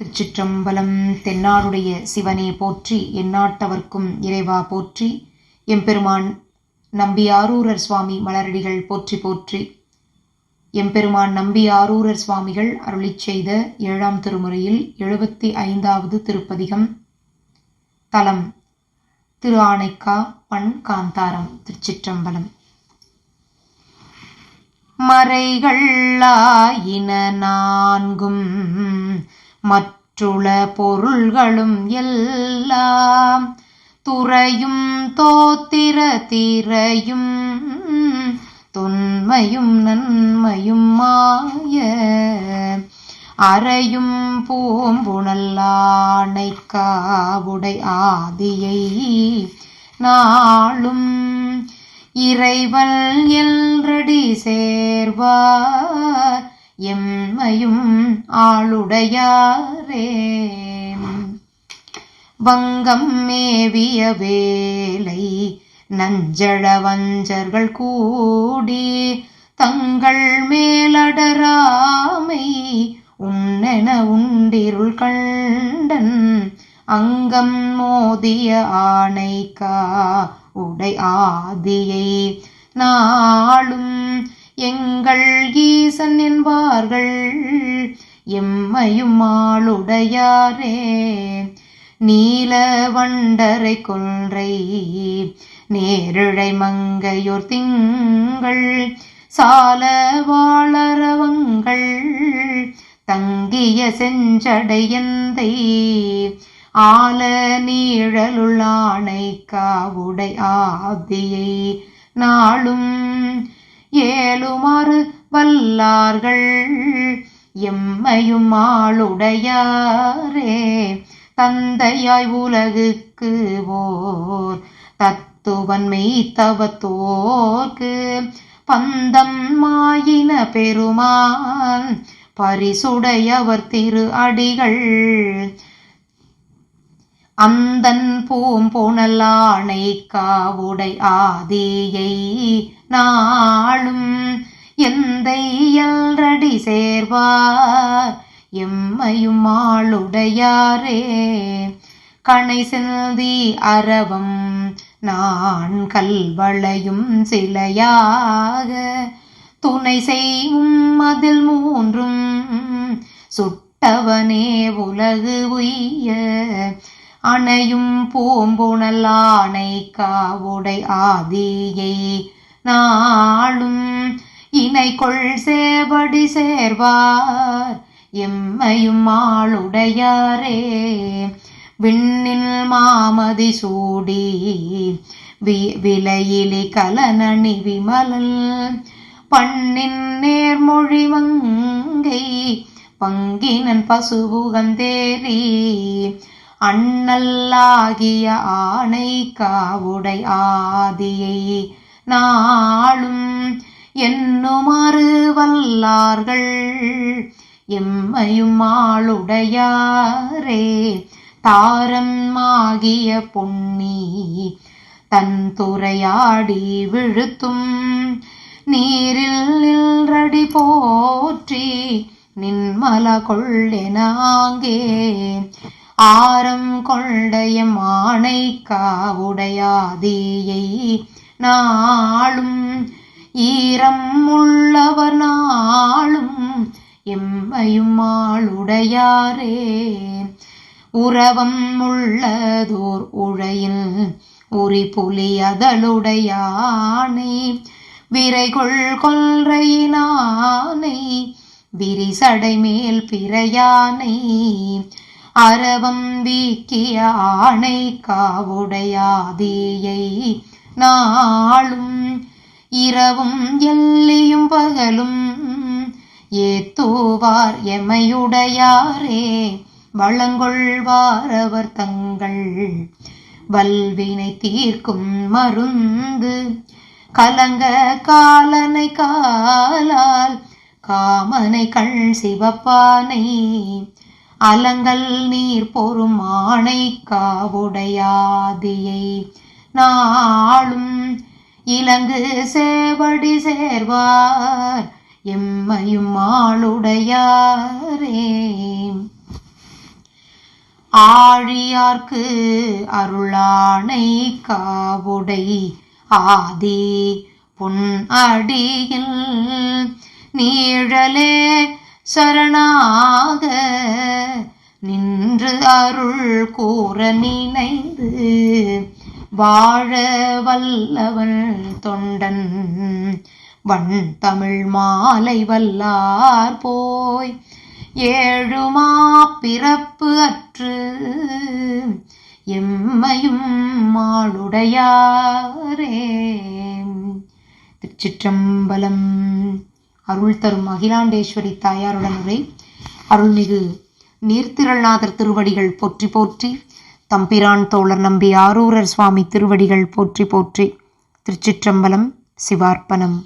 திருச்சிற்றம்பலம் தென்னாருடைய சிவனே போற்றி எந்நாட்டவர்க்கும் இறைவா போற்றி எம்பெருமான் நம்பியாரூரர் சுவாமி மலரடிகள் போற்றி போற்றி. எம்பெருமான் நம்பியாரூரர் சுவாமிகள் அருளிச் செய்த ஏழாம் திருமுறையில் எழுபத்தி ஐந்தாவது திருப்பதிகம். தலம் திரு ஆனைக்கா பண் காந்தாரம் திருச்சிற்றம்பலம். மறைகள்ளாயின நான்கும். மற்றுள பொருள்களும் எல்லாம் துறையும் தோத்திர திரையும் தொன்மையும் நன்மையும் மாய அறையும் பூம்புணல்லானை காவுடை ஆதியை நாளும் இறைவல் என்றடி சேர்வார். எம்மையும் ஆளுடையாரே. வங்கம் மேவிய வேலை நஞ்சழ வஞ்சர்கள் கூடி தங்கள் மேலடராமை உண்ணென உண்டிருள் கண்டன் அங்கம் மோதிய ஆணைக்கா உடை ஆதியை நாளும் எங்கள் ஈசன் என்பார்கள். எம்மையும் ஆளுடையாரே. நீல வண்டரை கொன்றை நேரிழை மங்கையோர் திங்கள் சால வாழறவங்கள் தங்கிய செஞ்சடையந்தை ஆல நீழலுள்ளானை காவுடை ஆதியை நாளும் ஏழுமாறு வல்லார்கள். எம்மையும் ஆளுடையாரே தந்தையாய் உலகுக்கு ஓர் தத்துவன் மெய்த்தவத்தோர்க்கு. பந்தம் மாயின பெருமான் பரிசுடையவர் திரு அடிகள். அந்தன் பூம்புணலானை காவுடை ஆதியை நாளும் எந்தை எல்ரடி சேர்வார்? எம்மையும் ஆளுடையாரே. கணை செல்தி அரவம் நான் கல்வளையும் சிலையாக. துணை செய்யும் அதில் மூன்றும் சுட்டவனே உலகு உய்ய. அணையும் பூம்புணல் ஆணை காவுடை ஆதியை நாளும் இணைக்கொள் சேவடி சேர்வார். எம்மையும் ஆளுடையாரே விண்ணில் மாமதி சூடி வி விலையிலி கலனணி விமலல் பண்ணின் நேர்மொழி மங்கை பங்கினன் பசுபுகந்தேரி. அண்ணல்லாகிய ஆணை காவுடை ஆதியை நாளும் என்னுமாறு வல்லார்கள் எம்மையும் ஆளுடையாரே தாரம் பொன்னி தன் துறையாடி விழுத்தும் நீரில் நின்றடி போற்றி நின்மல கொள்ளெனாங்கே ஆரம் கொண்டைய மானை காவுடையாதியை நாளும் ஈரம் உள்ளவர் நாளும் எம்மையும் ஆளுடையாரே. உறவம் உள்ளதோர் உழையில் உரி புலி அதழுடையானை விரைகொள் கொல்றையினானை விரிசடை மேல் பிறையானை அரவம் வீக்கிய ஆணை காவுடையாதியை நாளும் இரவும் எல்லியும் பகலும் ஏத்தோவார் எமையுடையாரே. வளங்கொள்வாரவர் தங்கள் வல்வினை தீர்க்கும் மருந்து. கலங்க காலனை காலால் காமனை கண் சிவப்பானை. அலங்கல் நீர் பொறும் ஆணை காவுடையாதியை நாளும் இலங்கு சேவடி சேர்வார். எம்மையும் ஆளுடையாரே. ஆழியார்க்கு அருளானை காவுடை ஆதி பொன் அடியில் நீழலே சரணாக நின்று அருள் கூற நினைந்து வாழ வல்லவன் தொண்டன். வன் தமிழ் மாலை வல்லார் போய் ஏழுமா பிறப்பு அற்று எம்மையும் மாளுடையாரே. திருச்சிற்றம்பலம் அருள் தரும் அகிலாண்டேஸ்வரி தாயாருடன் உரை. அருள்மிகு நீர்த்திரள்நாதர் திருவடிகள் போற்றி போற்றி. தம்பிரான் தோழர் நம்பி ஆரூரர் சுவாமி திருவடிகள் போற்றி போற்றி. திருச்சிற்றம்பலம் சிவார்ப்பணம்.